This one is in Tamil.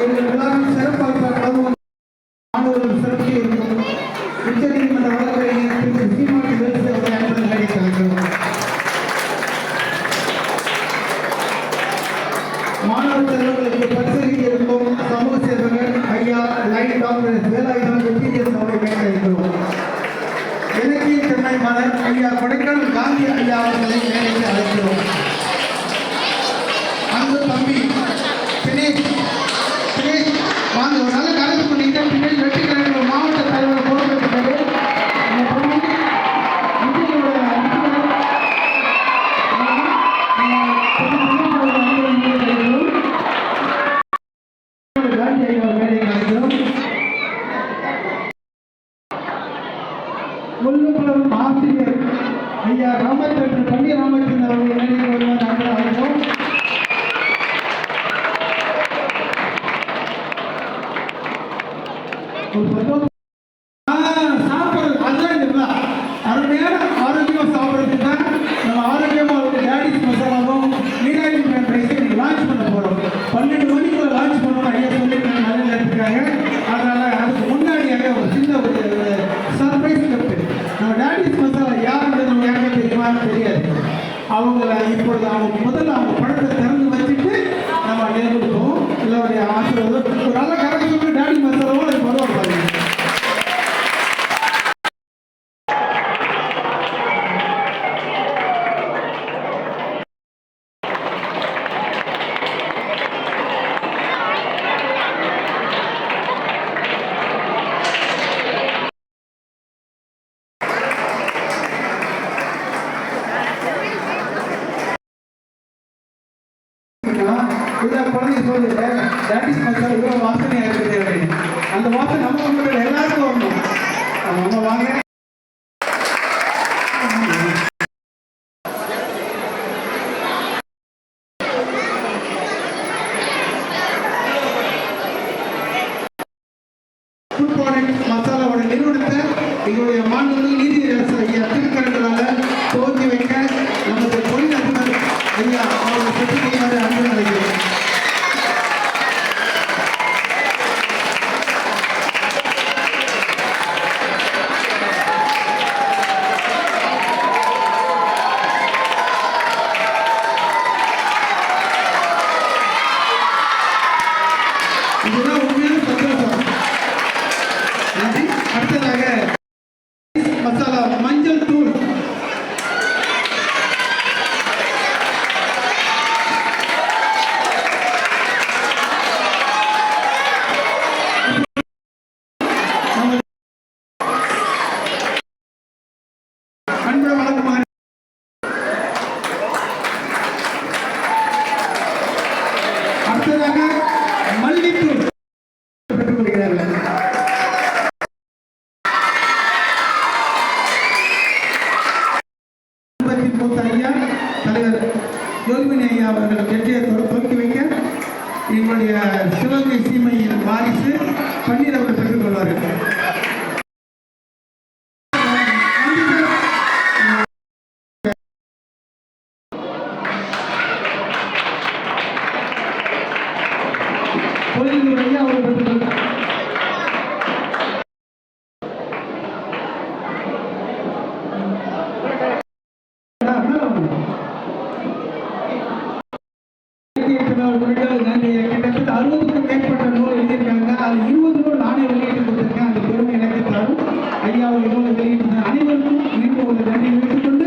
எங்கள் மாணவர் செல்வங்களுக்கு பரிசீலிக்க இருக்கும் சமூக சேவகர் ஐயா லைன் டாக்டர் வேலாயுதம் இலக்கிய சென்னை மலர் ஐயா கொடைக்கானல் காந்தி ஐயா அவர்களை மேடைக்கு அழைக்கிறோம். அங்கு தம்பி முள்ளுக்குளம் ஆசிரியர் ஐயா ராமச்சந்திரன் பள்ளி ராமச்சந்திரன் அவர்கள் மேடைக்கு வருவார் நாங்கள் ஒரு சந்தோஷம் அவங்கள இப்பொழுது அவங்க முதல்ல அவங்க பணத்தை திறந்து வச்சுட்டு நம்ம நேர்ந்துருக்கோம் இல்லை எல்லோருடைய ஆசீர்வாதம். ஒரு நல்ல கரெக்ட் சொல்லி டேடி இவ்வளோ வாசனையாக இருக்குது அப்படின்னு அந்த வாசனை நம்ம உங்களோட எல்லாருக்கும் வரணும். நம்ம வாங்க மசாலாவோட நிறுவனத்தை எங்களுடைய மாண்புமிகு இதுதான் உண்மையான சந்தோஷம் அடுத்ததாக மசாலா மஞ்சள் தூள். அடுத்ததாக மூத்த ஐயா. தலைவர் யோகிமணி ஐயா அவர்கள் வெற்றியை தொடக்கி வைக்க எங்களுடைய சிவகங்கை சீமையின் வாரிசு பன்னீர் அவர்கள் பெற்றுக் ஒரு அனைவருக்கும் மீண்டும் ஒரு நன்றி கேட்டுக்கொண்டு